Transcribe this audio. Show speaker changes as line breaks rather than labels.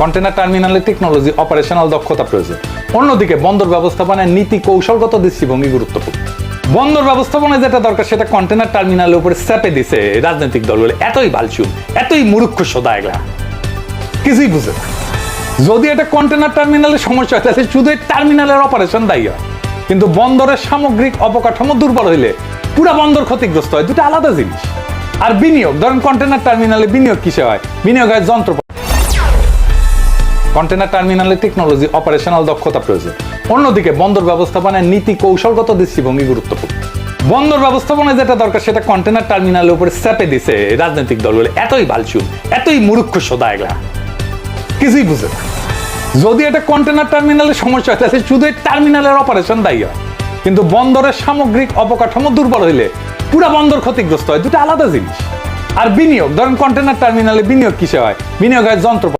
Container টার্মিনালে technology operational দক্ষতা প্রয়োজন। অন্যদিকে বন্দর ব্যবস্থাপনায় নীতি কৌশলগত দৃষ্টিভঙ্গি গুরুত্বপূর্ণ। বন্দর ব্যবস্থাপনায় যেটা দরকার, সেটা কন্টেনার টার্মিনালের উপরে চাপে দিছে রাজনৈতিক দলগুলো। এতই বালচু এতই মুরুক্ষ সোদা এগুলা। কিছুই বুঝে না। যদি এটা কন্টেনার টার্মিনালের সমস্যা হয়, তাহলে শুধু টার্মিনালের অপারেশন দায়ী হয়। কিন্তু বন্দরের সামগ্রিক অবকাঠামো দুর্বল হইলে পুরা বন্দর ক্ষতিগ্রস্ত হয়, দুটো আলাদা জিনিস। আর বিনিয়োগ, ধরেন কন্টেনার টার্মিনালে বিনিয়োগ কিসে হয়? বিনিয়োগ হয় যন্ত্র কন্টেনার টার্মিনালে টেকনোলজি অপারেশনাল দক্ষতা প্রয়োজন। অন্যদিকে বন্দর ব্যবস্থাপনায় নীতি কৌশলগত দৃষ্টিভঙ্গি গুরুত্বপূর্ণ। বন্দর ব্যবস্থাপনায় যেটা দরকার সেটা কন্টেনার টার্মিনালের উপরে চাপে দিছে রাজনৈতিক দলগুলো এতই বালচু এতই মুরুক্ষ সোদা এগুলা। কিছুই বুঝে না। যদি এটা কন্টেনার টার্মিনালের সমস্যা হয়, তাহলে শুধু টার্মিনালের অপারেশন দায়ী হয়। কিন্তু বন্দরের সামগ্রিক অবকাঠামো দুর্বল হইলে পুরা বন্দর ক্ষতিগ্রস্ত হয়, দুটো আলাদা জিনিস। আর বিনিয়োগ, ধরেন কন্টেনার টার্মিনালে বিনিয়োগ কিসে হয়? বিনিয়োগ হয় যন্ত্র